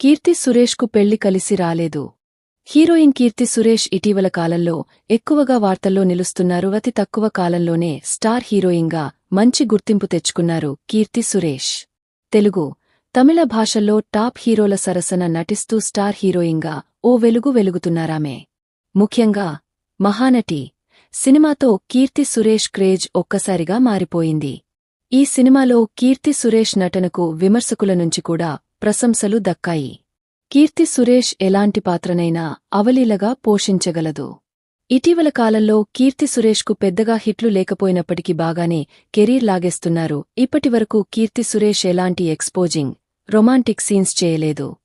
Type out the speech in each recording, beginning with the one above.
కీర్తి సురేష్కు పెళ్ళి కలిసి రాలేదు. హీరోయిన్ కీర్తి సురేష్ ఇటీవల కాలంలో ఎక్కువగా వార్తల్లో నిలుస్తున్నారు. అతి తక్కువ కాలంలోనే స్టార్ హీరోయిన్గా మంచి గుర్తింపు తెచ్చుకున్నారు కీర్తి సురేష్. తెలుగు తమిళ భాషల్లో టాప్ హీరోల సరసన నటిస్తూ స్టార్ హీరోయిన్గా ఓ వెలుగు వెలుగుతున్నారామే. ముఖ్యంగా మహానటి సినిమాతో కీర్తి సురేష్ క్రేజ్ ఒక్కసారిగా మారిపోయింది. ఈ సినిమాలో కీర్తి సురేష్ నటనకు విమర్శకుల నుంచి కూడా ప్రశంసలు దక్కాయి. కీర్తి సురేష్ ఎలాంటి పాత్రనైనా అవలీలగా పోషించగలదు. ఇటీవల కాలంలో కీర్తి సురేష్కు పెద్దగా హిట్లు లేకపోయినప్పటికీ బాగానే కెరీర్ లాగేస్తున్నారు. ఇప్పటివరకు కీర్తి సురేష్ ఎలాంటి ఎక్స్పోజింగ్ రొమాంటిక్ సీన్స్ చేయలేదు.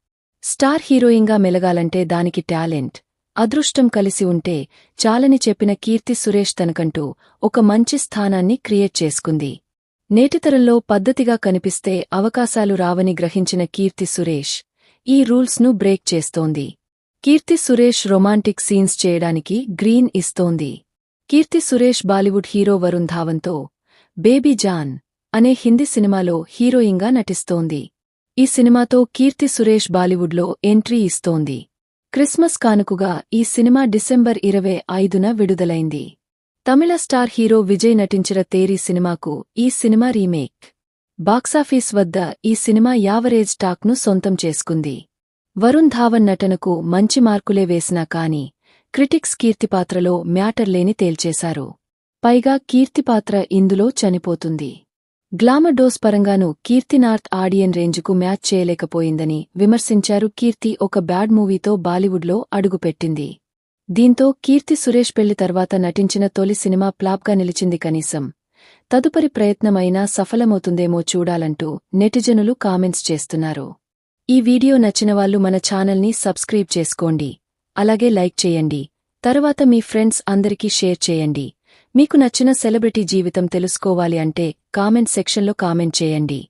స్టార్ హీరోయిన్గా మెలగాలంటే దానికి టాలెంట్ అదృష్టం కలిసి ఉంటే చాలని చెప్పిన కీర్తి సురేష్ తనకంటూ ఒక మంచి స్థానాన్ని క్రియేట్ చేసుకుంది. నేటితరంలో పద్ధతిగా కనిపిస్తే అవకాశాలు రావని గ్రహించిన కీర్తి సురేష్ ఈ రూల్స్ను బ్రేక్ చేస్తోంది. కీర్తి సురేష్ రొమాంటిక్ సీన్స్ చేయడానికి గ్రీన్ ఇస్తోంది. కీర్తి సురేష్ బాలీవుడ్ హీరో వరుణ్ ధావన్తో బేబీ జాన్ అనే హిందీ సినిమాలో హీరోయిన్గా నటిస్తోంది. ఈ సినిమాతో కీర్తి సురేష్ బాలీవుడ్లో ఎంట్రీ ఇస్తోంది. క్రిస్మస్ కానుకగా ఈ సినిమా డిసెంబర్ ఇరవై ఐదున విడుదలైంది. తమిళ స్టార్ హీరో విజయ్ నటించిన తేరీ సినిమాకు ఈ సినిమా రీమేక్. బాక్సాఫీస్ వద్ద ఈ సినిమా యావరేజ్ టాక్ను సొంతం చేసుకుంది. వరుణ్ ధావన్ నటనకు మంచి మార్కులే వేసినా కాని క్రిటిక్స్ కీర్తిపాత్రలో మ్యాటర్ లేని తేల్చేశారు. పైగా కీర్తిపాత్ర ఇందులో చనిపోతుంది. గ్లామర్ డోస్ పరంగానూ కీర్తి నార్త్ ఆడియన్ రేంజ్కు మ్యాచ్ చేయలేకపోయిందని విమర్శించారు కీర్తి ఒక బ్యాడ్ మూవీతో బాలీవుడ్లో అడుగుపెట్టింది. దీంతో కీర్తి సురేష్ పెళ్ళి తర్వాత నటించిన తొలి సినిమా ప్లాప్గా నిలిచింది కనీసం. తదుపరి ప్రయత్నమైనా సఫలమవుతుందేమో చూడాలంటూ నెటిజనులు కామెంట్స్ చేస్తున్నారు. ఈ వీడియో నచ్చినవాళ్ళు మన ఛానల్ని సబ్స్క్రైబ్ చేసుకోండి. అలాగే లైక్ చేయండి. తరువాత మీ ఫ్రెండ్స్ అందరికీ షేర్ చేయండి. మీకు నచ్చిన సెలబ్రిటీ జీవితం తెలుసుకోవాలి అంటే కామెంట్ సెక్షన్లో కామెంట్ చేయండి.